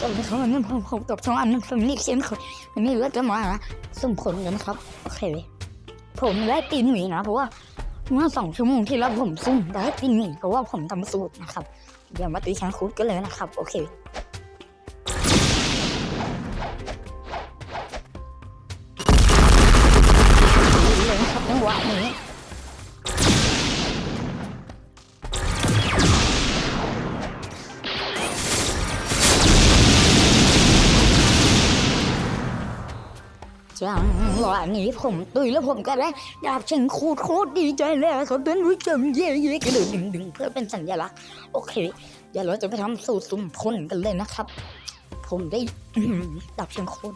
ตอนนี้เขามันผมผมตกช่องอันนั้นผมนี่เข้มข้นมันนี่ก็จะมาสุ่มผลกันครับโอเคผมได้ตีหนีนะเพราะว่าเมื่อสองชั่วโมงที่แล้วผมซุ่มได้ตีหนีเพราะว่าผมทำสูตรนะครับเดี๋ยวมาตีช้างคุดกันเลยนะครับ โอเคเลยครับจังหวะนี้ จังวะนี้ผมตุยแล้วผมก็ได้ดาบเชิงคูดโคตรดีใจเลยเขาเป็นผู้ชมเย่เย่กระโดดดึงดึงเพื่อเป็นสัญลักษณ์โอเค เดี๋ยวเราจะไปทำสูตรสุ่มพลกันเลยนะครับ ผมได้ดาบเชิงคูด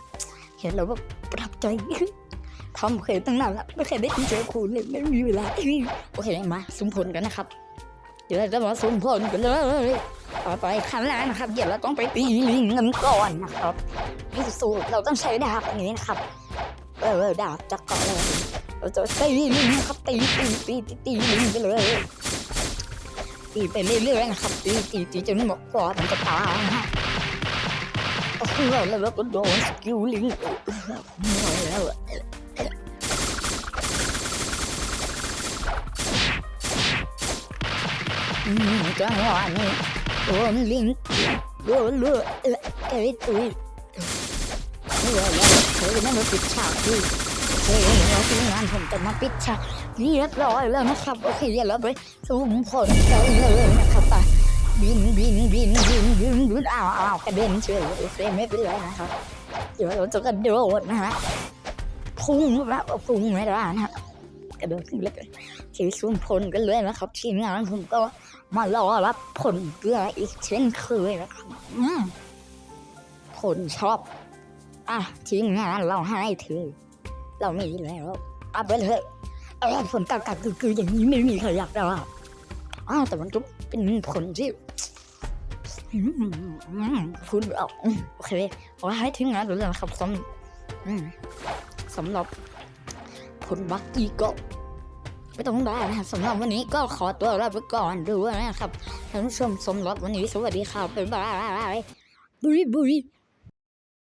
เห็นแล้วแบบประทับใจทำเคยตั้งนานแล้วไม่เคยได้เจอคุณเลยไม่มีเวลาโอเคมาสุ่มผลกันนะครับ เดี๋ยวเราจะมาสุ่มผลกันเลยต่อไปขั้นแรกนะครับ เดี๋ยวเราต้องไปตีลิงกันก่อนนะครับนี่สูตรเราต้องใช้ดาบอันนี้นะครับ เออดาบจักรก่อนเลยเราจะตีลิงนะครับตีตีตีตีตีลิงไปเลยตีไปเรื่อยๆนะครับตีตีตีจนหมดก่อนมันจะตายฮะโอ้โหแล้วเราก็โดนสกิลลิงแล้วอะอืมจังหวะนี้โดนลิงโดนเลือดเอ้ยตุย เลือดแล้วเธอจะไม่มาปิดฉากดิเฮ้ยเราทีมงานผมจะมาปิดฉากนี่เรียบร้อยแล้วนะครับโอเคเดี๋ยวเราไปสุ่มผลกันเลยนะครับไปบินบินบินบินบินบินอ้าวอ้าวกระเด็นเฉยโอเคไม่เป็นไรนะครับเดี๋ยวเราจะกระโดดนะฮะพุ่งแบบพุ่งไม่ได้นะฮะกระโดดขึ้นแล้วกันที่สุ่มผลกันเลยนะครับทีมงานผมก็มารอรับผลเกลืออีกเช่นเคยนะครับอืมผลชอบ อะทีมงานเราให้เธอเรามีแล้วเอาไปเลยเออผลกากๆคือๆอย่างนี้ไม่มีใครอยากได้อะอ้าวแต่มันก็เป็นผลที่พูดออกโอเคขอให้ทีมงานดูแลนะครับสำอืมสำหรับผลบักกี้ก็ไม่ต้องได้นะครับสำหรับวันนี้ก็ขอตัวลาไปก่อนด้วยนะครับท่านผู้ชมสำหรับวันนี้สวัสดีครับบ๊ายบายบุยบุย